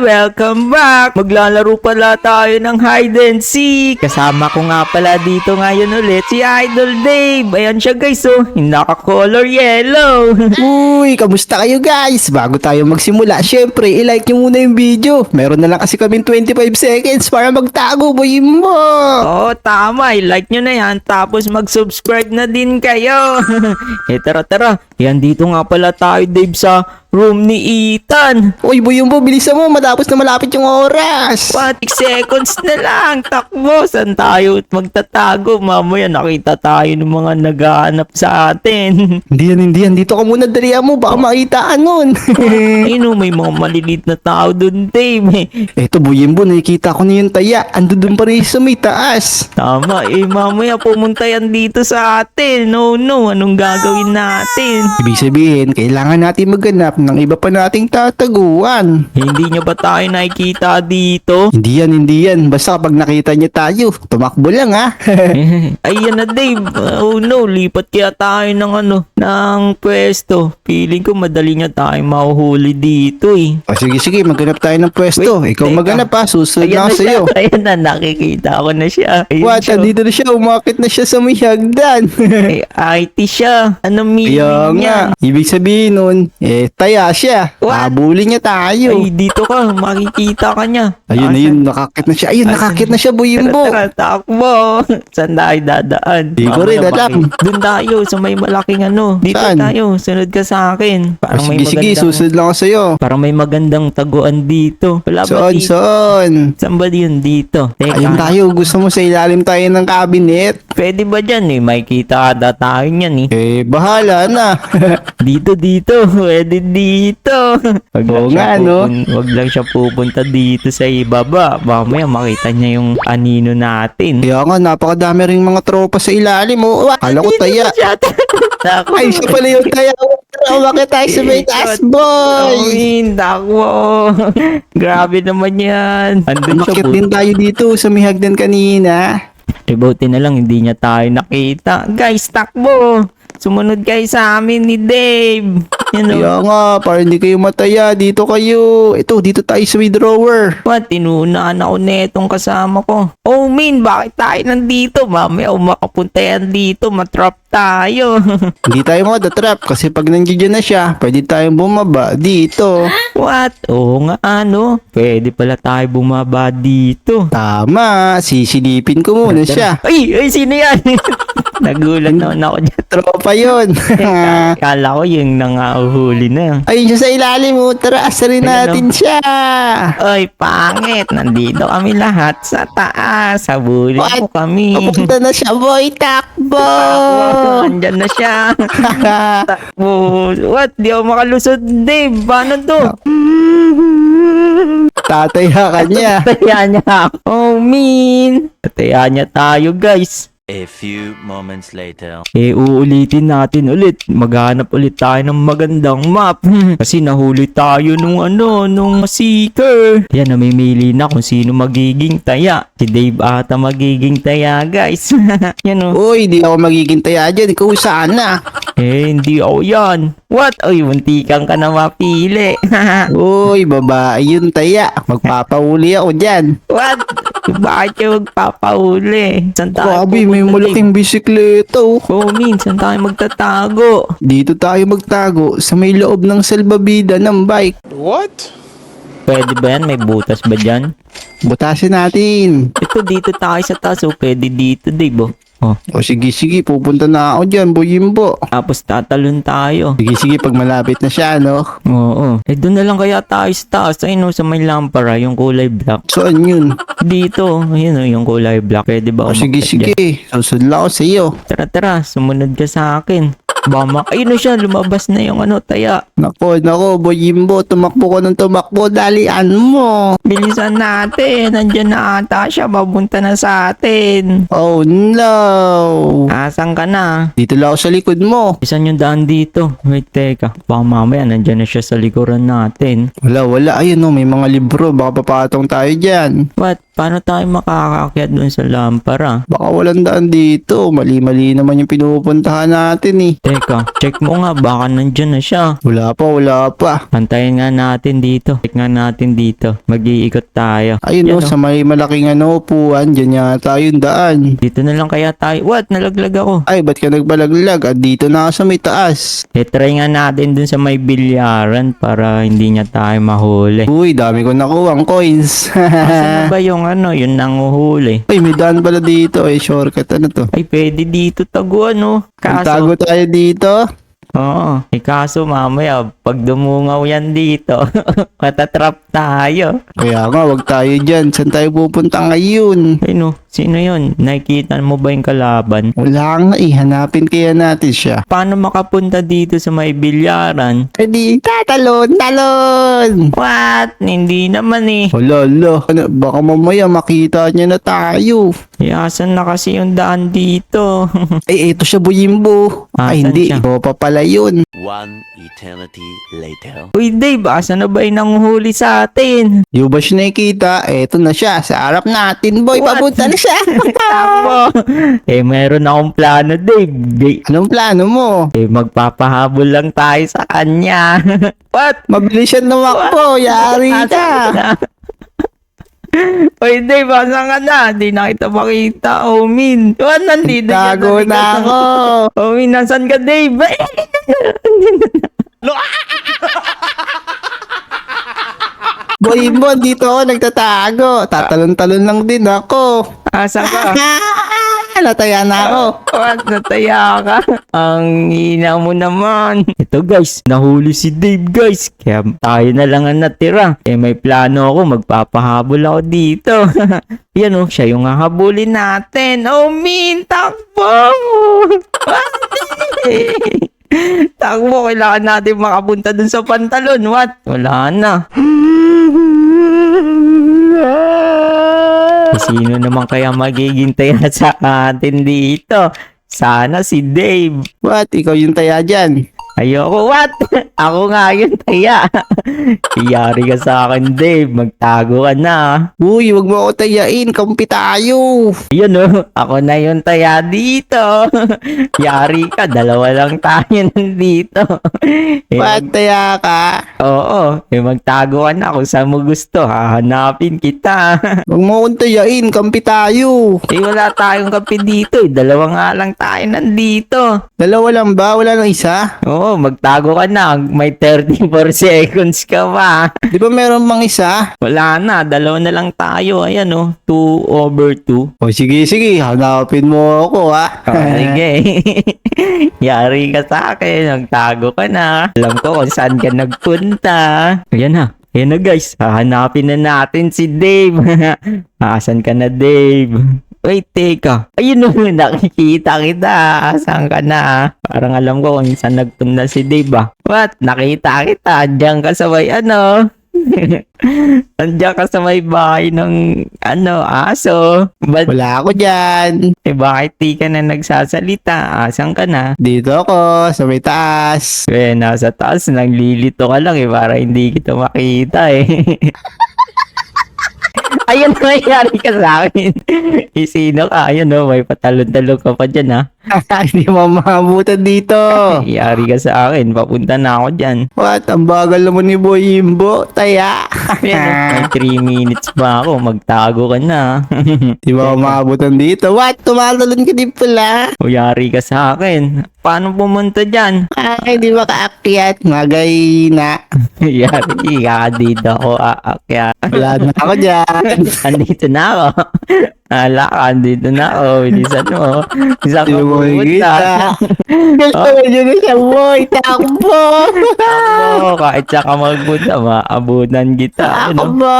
welcome back! Maglalaro pala tayo ng hide and seek. Kasama ko nga pala dito ngayon ulit si Idol Dave. Ayan siya guys oh, naka-color yellow. Uy, kamusta kayo guys? Bago tayo magsimula, syempre, i-like nyo muna yung video. Meron na lang kasi kaming 25 seconds para magtago, boy mo. Oo, tama. I-like nyo na yan. Tapos mag-subscribe na din kayo. eh, tara, tara. Yan, dito nga pala tayo, Dave, sa room ni Ethan. Uy, boy mo, bilisan mo, matapos na malapit yung oras. 40 seconds na lang. Takbo. Saan tayo magtatago? Mamaya nakita tayo ng mga naghahanap sa atin. Hindi yan, hindi yan. Dito ka muna, dalihan mo, baka makita nun. Ayun oh, may mga maliliit na tao doon, Dave. Eto, boy mo, nakikita ko na yung taya. Ando dun pa rin sa may taas. Tama, eh mamaya pumunta yan dito sa atin. No, no, anong gagawin natin? Ibig sabihin, kailangan natin maghanap ng iba pa nating tataguan. Hindi nyo ba tayo nakikita dito? Hindi yan, hindi yan. Basta kapag nakita niya tayo, tumakbo lang ha. Ayan na Dave. Oh no, lipat kaya tayo ng ano, ng pwesto. Feeling ko madali niya tayo mahuhuli dito eh. o sige, sige, maghanap tayo ng pwesto. Wait, Ikaw teka. maghanap ha, susunod na ako siya. sa'yo. Ayan na, nakikita ko na siya. Ayun What? siya. Andito na siya, umakit na siya sa may hagdan. Eh, IT siya. Ano meaning Kaya niya? nga, ibig sabihin nun, eh, taya siya. What? Habulin niya tayo. Ay, dito ka. Makikita ka niya. ayun, ayun, nakakit na siya. Ayun, nakakit na siya, Tara, buyimbo. tara, takbo. Saan tayo dadaan? Di ko rin alam. Doon tayo, sa may malaking ano. Dito Saan? tayo, sunod ka sa akin. Parang may sige, sige, magandang, susunod lang ako sa'yo. Parang may magandang taguan dito. Wala ba Saan, dito? saan? Saan ba yun dito? Teka, Ayun tayo, gusto mo sa ilalim tayo ng cabinet. pwede ba dyan eh? May kita ata tayo niyan eh. Eh, bahala na. Dito, dito. Pwede dito. Wag Oo siya nga, no? pupun- Wag lang siya pupunta dito sa ibaba. Mamaya makita niya yung anino natin. Kaya nga, napakadami ring mga tropa sa ilalim. Oh, Akala ko taya. Siya. Takbo. Ay, siya pala yung taya. Umakit tayo sa may taas, boy. Amin, takbo. Grabe naman yan. Andun siya Umakit din tayo dito sa may hagdan kanina. Eh, buti na lang hindi niya tayo nakita. Guys, takbo. Sumunod kayo sa amin ni Dave. Yan o. Kaya nga, para hindi kayo mataya, dito kayo. Ito, dito tayo sa may drawer. What? Tinunaan ako netong kasama ko. Oh, Min, bakit tayo nandito? Mamaya umakapunta yan dito. Matrap tayo. Hindi tayo madatrap kasi pag nandiyan na siya, pwede tayong bumaba dito. What? Oo nga, ano? Pwede pala tayo bumaba dito. Tama, sisilipin ko muna siya. Ay, ay, sino yan? Nagulat naman ako dyan. Tropa yun. Kala ko yung nangahuhuli na. Ayun siya sa ilalim mo, tara, asarin natin siya. Ay, pangit. Nandito kami lahat sa taas. Habulin What? mo kami. Papunta na siya, boy, takbo. Andyan na siya. Takbo. What? Di ako makalusot, Dave. Paano to? Tataya ka niya. Tataya niya. Oh, mean. Tataya niya tayo, guys. A few moments later. Eh, uulitin natin ulit. Maghanap ulit tayo ng magandang map. Kasi nahuli tayo nung ano, nung seeker. Yan, namimili na kung sino magiging taya. Si Dave ata magiging taya, guys. yan o. Uy, di ako magiging taya dyan. Ikaw sana. Eh, hindi ako yan. What? Uy, muntikan ka na mapili. Uy, babae yun taya. Magpapauli ako dyan. What? Bakit kayo magpapauli? Saan tayo Grabe, may pupunta, malaking bisikleta. oh. Oh, min, saan tayo magtatago? Dito tayo magtago sa may loob ng salbabida ng bike. Pwede ba yan? May butas ba dyan? Butasin natin. Ito, dito tayo sa taas. Oh, pwede dito, Dave. Oh. Oh. O sige, sige, pupunta na ako dyan, boyimbo. Tapos tatalon tayo. Sige, sige, pag malapit na siya, no? Oo. Eh, doon na lang kaya tayo sa taas. Ayun, oh, sa may lampara, yung kulay black. Saan yun? Dito, ayun, oh, yung kulay black. Pwede ba O sige, sige, susunod lang ako sa iyo. Tara, tara. Sumunod ka sa akin. Bama. Ayun na siya. Lumabas na yung ano, taya. Nako, nako, boyimbo, tumakbo ka ng tumakbo, dalian mo. Bilisan natin. Nandiyan na ata siya. Babunta na sa atin. Oh no. Asan ka na? Dito lang ako sa likod mo. Isan yung daan dito? Wait, teka. Baka mamaya nandyan na siya sa likuran natin. Wala, wala. Ayun, no, may mga libro. Baka papatong tayo dyan. What? Paano tayo makakaakyat dun sa lampara? Baka walang daan dito. Mali-mali naman yung pinupuntahan natin eh. Teka, check mo nga, baka nandyan na siya. Wala pa, wala pa. Pantayin nga natin dito. Check nga natin dito. Mag-iikot tayo. Ayun Yan, oh, sa may malaking ano, upuan. Diyan yata yung daan. Dito na lang kaya tayo. What? Nalaglag ako. Ay, ba't ka nagbalaglag? At dito na ako sa may taas. E try nga natin dun sa may bilyaran para hindi niya tayo mahuli. Uy, dami ko nakuha ang coins. Saan ba yung ano, yung nanguhuli? Ay, may daan pala dito. Eh, shortcut ano to? Ay, pwede dito taguan, no? Kaso, Tago tayo dito. oo. Eh, kaso mamaya, pag dumungaw yan dito, matatrap tayo. Kaya nga, wag tayo dyan. Saan tayo pupunta ngayon? Ay, no, sino yun? Nakikita mo ba yung kalaban? Wala nga eh. Hanapin kaya natin siya. Paano makapunta dito sa may bilyaran? Eh di, tatalon, talon! What? Hindi naman eh. Hala, hala. Ano, baka mamaya makita niya na tayo. Eh, asan na kasi yung daan dito? Eh, eto siya, Buyimbo. Ay, Asan hindi. siya? Ikaw pa pala yun. One eternity later. Uy, Dave, asan na ba yung nanguhuli sa atin? Di ba siya nakikita? Eto na siya. Sa harap natin, boy. What? Papunta na siya. Takbo! eh, meron akong plano, Dave. Di- Anong plano mo? Eh, magpapahabol lang tayo sa kanya. What? Mabilis siya tumakbo. Yari ka. Uy, Dave, asan ka na? Di na kita makita, oh, Min. What? Nandito ka Tago na ako. Oh, Min, nasan ka, Dave? Buyimbo, dito ako nagtatago. Tatalon-talon lang din ako. asan ka? Nataya na ako. What? Nataya ka? Ang hina mo naman. Ito guys, nahuli si Dave guys. Kaya tayo na lang ang natira. Eh may plano ako, magpapahabol ako dito. Yan oh, siya yung hahabulin natin. Oh, Min, takbo! takbo, kailangan natin makapunta dun sa pantalon. What? Wala na. Sino naman kaya magiging taya sa atin dito? Sana si Dave. What? Ikaw yung taya dyan. Ayoko, what? Ako nga yun, taya. Iyari ka sa akin, Dave. Magtago ka na. Uy, wag mo ako tayain. Kampi tayo. Yun oh, ako na yung taya dito. Yari ka, dalawa lang tayo nandito. Ba't taya ka? Oo, eh, magtago ka na kung saan mo gusto. Hahanapin kita. Wag mo akong tayain. Kampi tayo. eh, wala tayong kape dito. Eh. Dalawa nga lang tayo nandito. Dalawa lang ba? Wala nang isa? Oo, magtago ka na. May 34 seconds ka pa. Di ba meron mang isa? Wala na, dalawa na lang tayo. Ayan oh, 2 over 2. O sige, sige. Hanapin mo ako ha. Oh, sige. Yari ka sa akin. Magtago ka na. Alam ko kung saan ka nagpunta. Ayan na. Ayan na guys. Hahanapin na natin si Dave. Asan ka na Dave? Wait, teka. Ayun oh, nakikita kita. Asan ka na? Parang alam ko kung saan nagtunda si Dave ah. What? Nakita kita. Diyan ka sa may ano. Andiyan ka sa may bahay ng ano, aso. Ba't Wala ako dyan. eh, bakit di ka na nagsasalita? Asan ka na? Dito ako, sa may taas. Eh, nasa taas, naglilito ka lang eh, para hindi kita makita eh. Ayun, mayari ka sa akin. Isino ka? Ayun, no, may patalon-talon ka pa dyan, ha? Hindi mo makabutan dito. Yari ka sa akin, papunta na ako dyan. What? Ang bagal naman ni Boy Imbo. Taya. May 3 minutes pa ako, magtago ka na. Di mo makabutan dito. What? Tumatalon ka din pala. o yari ka sa akin. Paano pumunta dyan? Ay, di ba kaakyat? Magay na. yari ka, dito ako aakyat. Wala na ako dyan. Andito na ako. Ala ka, andito na ako. Bilisan mo. Isa ka pumunta. makikita. Gusto nyo na siya, boy. Takbo. Oo, kahit siya ka magpunta, maabutan kita. Ano? Takbo.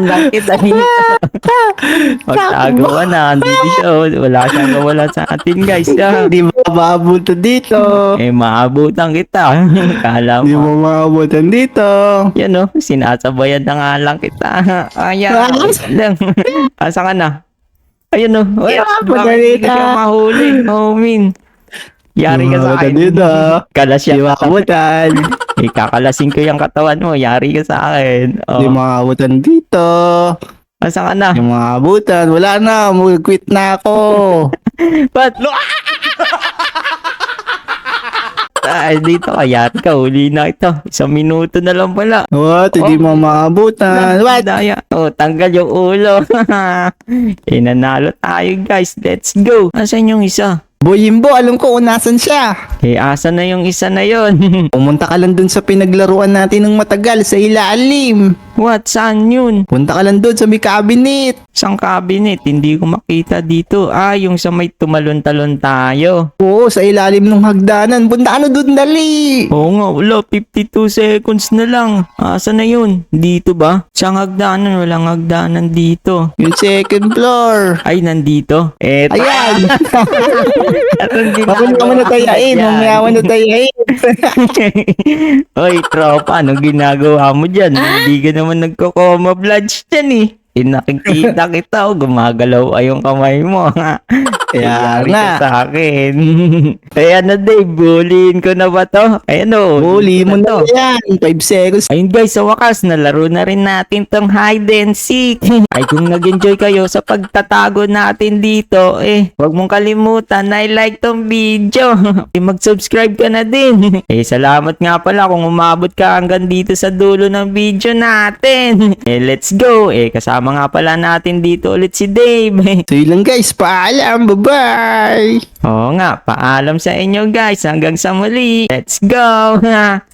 Lang kita dito. Magtago ka na. Andito siya. oh. Wala siyang kawala sa atin, guys. ah. Di mo makabutan dito. Eh, maabutan kita. Kala mo. mo makabutan dito. Yan o, sinasabayan na nga lang kita. Ayan, lang. Asa ka na? Ayun o. Wala, Yeah, madali ka mahuli? Oh, min. Yari ka sa Makabutan akin. dito. Kalas Di yan. makabutan. Eh, ko yung katawan mo. Yari ka sa akin. Di Oh. makabutan dito. Asa ka na? Yung mga abutan, wala na, mag-quit na ako. Ba't? Ay, dito kaya ka, huli na ito. Isang minuto na lang pala. What? Hindi mo maabutan. What? Daya. Oh, tanggal yung ulo. eh, nanalo tayo guys. Let's go. Asan yung isa? Boyimbo, alam ko kung nasan siya. Eh, asa na yung isa na yon? Pumunta ka lang dun sa pinaglaruan natin ng matagal sa ilalim. What? Saan yun? Punta ka lang dun sa may cabinet. Isang cabinet. Hindi ko makita dito. Ah, yung sa may tumalon-talon tayo. Oo, sa ilalim ng hagdanan. Punta ka na dun, dali. Oo nga, wala. 52 seconds na lang. Asa na yun? Dito ba? Siyang hagdanan. Walang hagdanan dito. Yung second floor. Ay, nandito. Eto. Ayan. Anong Mamaya mo na tayain. Yan. Mamaya mo na tayain. Oy, tropa, anong ginagawa mo dyan? Hindi ka naman nagko-coma bloods dyan eh. Eh, nakikita kita, oh, gumagalaw ay yung kamay mo. Kaya nga. sa akin. Kaya na, Dave, bullying ko na ba to? Ayan o. Huli mo na yan. 5 seconds. Ayun guys, sa wakas, nalaro na rin natin tong hide and seek. Ay kung nag-enjoy kayo sa pagtatago natin dito, eh, huwag mong kalimutan na i-like tong video. eh, mag-subscribe ka na din. eh, salamat nga pala kung umabot ka hanggang dito sa dulo ng video natin. eh, let's go. Eh, kasama nga pala natin dito ulit si Dave. So yun lang guys. Paalam. Bye-bye. Oo nga, paalam sa inyo guys. Hanggang sa muli. Let's go.